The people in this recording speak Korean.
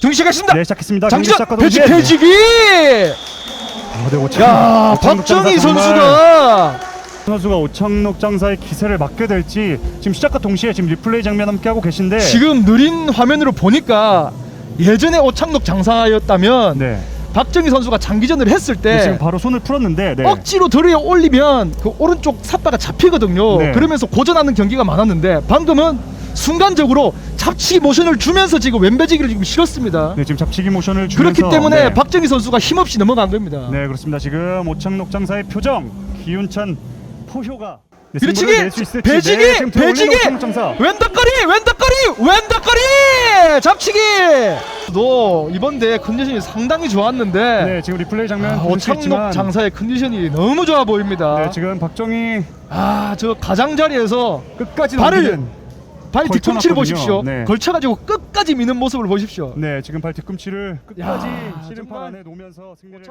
경기 시작했습니다. 네 시작했습니다. 시작과 배지 배지기. 야 박정희 선수가 선수가 오창록 장사의 기세를 맡게 될지 지금 시작과 동시에 지금 리플레이 장면 함께 하고 계신데 지금 느린 화면으로 보니까 예전에 오창록 장사였다면 네. 박정희 선수가 장기전을 했을 때 네, 지금 바로 손을 풀었는데 네. 억지로 들어 올리면 그 오른쪽 삿바가 잡히거든요. 네. 그러면서 고전하는 경기가 많았는데 방금은 순간적으로 잡치기 모션을 주면서 지금 왼배지기를 지금 실었습니다. 네, 지금 잡치기 모션을 주면서 그렇기 때문에 네. 박정희 선수가 힘없이 넘어간 겁니다. 네 그렇습니다. 지금 오창록 장사의 표정 기운찬 포효가 네, 밀치기. 배지기, 네, 배지기, 장사. 왼덕거리, 왼덕거리, 왼덕거리, 잡치기. 너 이번 대회 컨디션이 상당히 좋았는데 네 지금 리플레이 장면 아, 오창록 장사의 컨디션이 너무 좋아 보입니다. 네, 지금 박정희 아, 저 가장자리에서 끝까지 발을 넘기는 발 뒤꿈치를. 보십시오. 네. 걸쳐가지고 끝까지 미는 모습을 보십시오. 네 지금 발 뒤꿈치를 끝까지 야, 시름판 정말. 안에 놓으면서 승리를